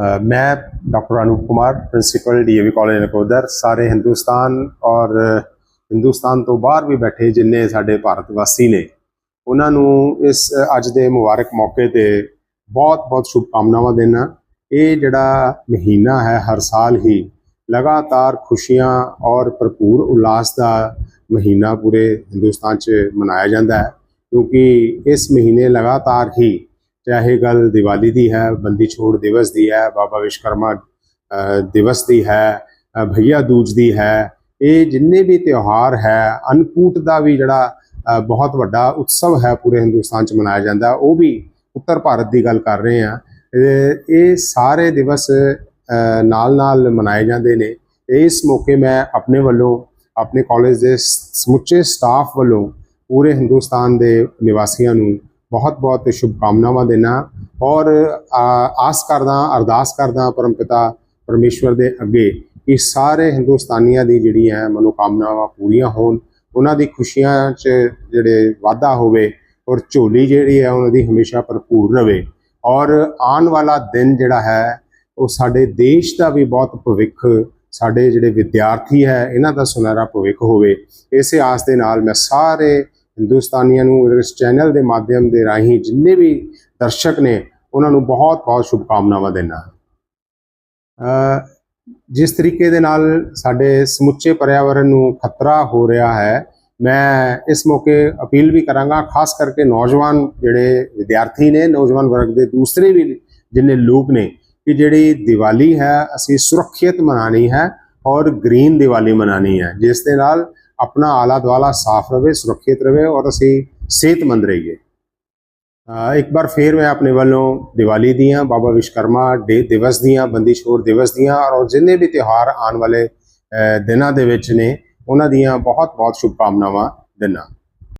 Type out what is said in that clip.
ਅ, ਮੈਂ doctor Anoop Kumar principal DAV college Nakodar ਸਾਰੇ ਹਿੰਦੁਸਤਾਨ ਔਰ ਹਿੰਦੁਸਤਾਨ ਤੋਂ ਬਾਹਰ ਵੀ ਬੈਠੇ ਜਿੰਨੇ ਸਾਡੇ ਭਾਰਤ ਵਾਸੀ ਨੇ ਉਹਨਾਂ ਨੂੰ ਇਸ ਅੱਜ ਦੇ ਮੁਬਾਰਕ ਮੌਕੇ ਤੇ ਬਹੁਤ ਬਹੁਤ ਸ਼ੁਭਕਾਮਨਾਵਾਂ ਦੇਣਾ ਇਹ ਜਿਹੜਾ ਮਹੀਨਾ ਹੈ ਹਰ ਸਾਲ ਹੀ ਲਗਾਤਾਰ ਖੁਸ਼ੀਆਂ ਔਰ ਭਰਪੂਰ ਉਲਾਸ ਦਾ ਮਹੀਨਾ ਪੂਰੇ ਹਿੰਦੁਸਤਾਨ 'ਚ ਮਨਾਇਆ ਜਾਂਦਾ ਹੈ ਕਿਉਂਕਿ ਇਸ ਮਹੀਨੇ ਲਗਾਤਾਰ ਹੀ ਚਾਹੇ ਗੱਲ ਦੀਵਾਲੀ ਦੀ ਹੈ, ਬੰਦੀ ਛੋੜ ਦਿਵਸ ਦੀ ਹੈ, ਬਾਬਾ ਵਿਸ਼ਕਰਮਾ ਦਿਵਸ ਦੀ ਹੈ ਭਈਆ ਦੂਜ ਦੀ ਹੈ। ਇਹ ਜਿੰਨੇ ਵੀ ਤਿਉਹਾਰ ਹੈ ਅਨਕੂਟ ਦਾ ਵੀ ਜਿਹੜਾ ਬਹੁਤ ਵੱਡਾ ਉਤਸਵ ਹੈ ਪੂਰੇ ਹਿੰਦੁਸਤਾਨ 'ਚ ਮਨਾਇਆ ਜਾਂਦਾ, ਉਹ ਵੀ ਉੱਤਰ ਭਾਰਤ ਦੀ ਗੱਲ ਕਰ ਰਹੇ ਹਾਂ। ਇਹ ਸਾਰੇ ਦਿਵਸ ਨਾਲ ਨਾਲ ਮਨਾਏ ਜਾਂਦੇ ਨੇ। ਇਸ ਮੌਕੇ ਮੈਂ ਆਪਣੇ ਵੱਲੋਂ, ਆਪਣੇ ਕਾਲਜ ਦੇ ਸਮੁੱਚੇ ਸਟਾਫ ਵੱਲੋਂ ਪੂਰੇ ਹਿੰਦੁਸਤਾਨ ਦੇ ਨਿਵਾਸੀਆਂ ਨੂੰ ਬਹੁਤ-ਬਹੁਤ ਸ਼ੁਭਕਾਮਨਾਵਾਂ ਦੇਣਾ ਔਰ ਆਸ ਕਰਦਾ, ਅਰਦਾਸ ਕਰਦਾ ਪਰਮਪਿਤਾ ਪਰਮੇਸ਼ਵਰ ਦੇ ਅੱਗੇ ਕਿ ਸਾਰੇ ਹਿੰਦੁਸਤਾਨੀਆਂ ਦੀ ਜਿਹੜੀ ਹੈ ਮਨੋਕਾਮਨਾਵਾਂ ਪੂਰੀਆਂ ਹੋਣ, ਉਹਨਾਂ ਦੀ ਖੁਸ਼ੀਆਂ 'ਚ ਜਿਹੜੇ ਵਾਧਾ ਹੋਵੇ ਔਰ ਝੋਲੀ ਜਿਹੜੀ ਹੈ ਉਹਨਾਂ ਦੀ ਹਮੇਸ਼ਾ ਭਰਪੂਰ ਰਵੇ। ਔਰ ਆਉਣ ਵਾਲਾ ਦਿਨ ਜਿਹੜਾ ਹੈ, ਉਹ ਸਾਡੇ ਦੇਸ਼ ਦਾ ਵੀ ਬਹੁਤ ਭਵਿੱਖ, ਸਾਡੇ ਜਿਹੜੇ ਵਿਦਿਆਰਥੀ ਹੈ, ਇਹਨਾਂ ਦਾ ਸੁਨਹਿਰਾ ਭਵਿੱਖ ਹੋਵੇ। ਇਸੇ ਆਸ ਦੇ ਨਾਲ ਮੈਂ ਸਾਰੇ ਹਿੰਦੁਸਤਾਨੀਆਂ ਨੂੰ ਇਸ ਚੈਨਲ ਦੇ ਮਾਧਿਅਮ ਦੇ ਰਾਹੀਂ ਜਿੰਨੇ ਵੀ ਦਰਸ਼ਕ ਨੇ ਉਹਨਾਂ ਨੂੰ ਬਹੁਤ ਬਹੁਤ ਸ਼ੁਭਕਾਮਨਾਵਾਂ ਦੇਣਾ ਅ, ਜਿਸ ਤਰੀਕੇ ਦੇ ਨਾਲ ਸਾਡੇ ਸਮੁੱਚੇ ਪਰਿਆਵਰਣ ਨੂੰ ਖਤਰਾ ਹੋ ਰਿਹਾ ਹੈ ਮੈਂ ਇਸ ਮੌਕੇ ਅਪੀਲ ਵੀ ਕਰਾਂਗਾ ਖਾਸ ਕਰਕੇ ਨੌਜਵਾਨ ਜਿਹੜੇ ਵਿਦਿਆਰਥੀ ਨੇ ਨੌਜਵਾਨ ਵਰਗ ਦੇ ਦੂਸਰੇ ਵੀ ਜਿੰਨੇ ਲੋਕ ਨੇ ਕਿ ਜਿਹੜੀ ਦੀਵਾਲੀ ਹੈ ਅਸੀਂ ਸੁਰੱਖਿਅਤ ਮਨਾਣੀ ਹੈ ਔਰ ਗ੍ਰੀਨ ਦੀਵਾਲੀ ਮਨਾਣੀ ਹੈ ਜਿਸ ਦੇ ਨਾਲ ਆਪਣਾ ਆਲਾ ਦੁਆਲਾ ਸਾਫ਼ ਰਵੇ, ਸੁਰੱਖਿਅਤ ਰਵੇ ਔਰ ਅਸੀਂ ਸਿਹਤਮੰਦ ਰਹੀਏ। ਇੱਕ ਵਾਰ ਫੇਰ ਮੈਂ ਆਪਣੇ ਵੱਲੋਂ ਦੀਵਾਲੀ ਦੀਆਂ, ਬਾਬਾ ਵਿਸ਼ਕਰਮਾ ਡੇ ਦਿਵਸ ਦੀਆਂ, ਬੰਦੀ ਛੋੜ ਦਿਵਸ ਦੀਆਂ ਔਰ ਜਿੰਨੇ ਵੀ ਤਿਉਹਾਰ ਆਉਣ ਵਾਲੇ ਦਿਨਾਂ ਦੇ ਵਿੱਚ ਨੇ, ਉਹਨਾਂ ਦੀਆਂ ਬਹੁਤ ਬਹੁਤ ਸ਼ੁਭਕਾਮਨਾਵਾਂ ਦਿੰਦਾ।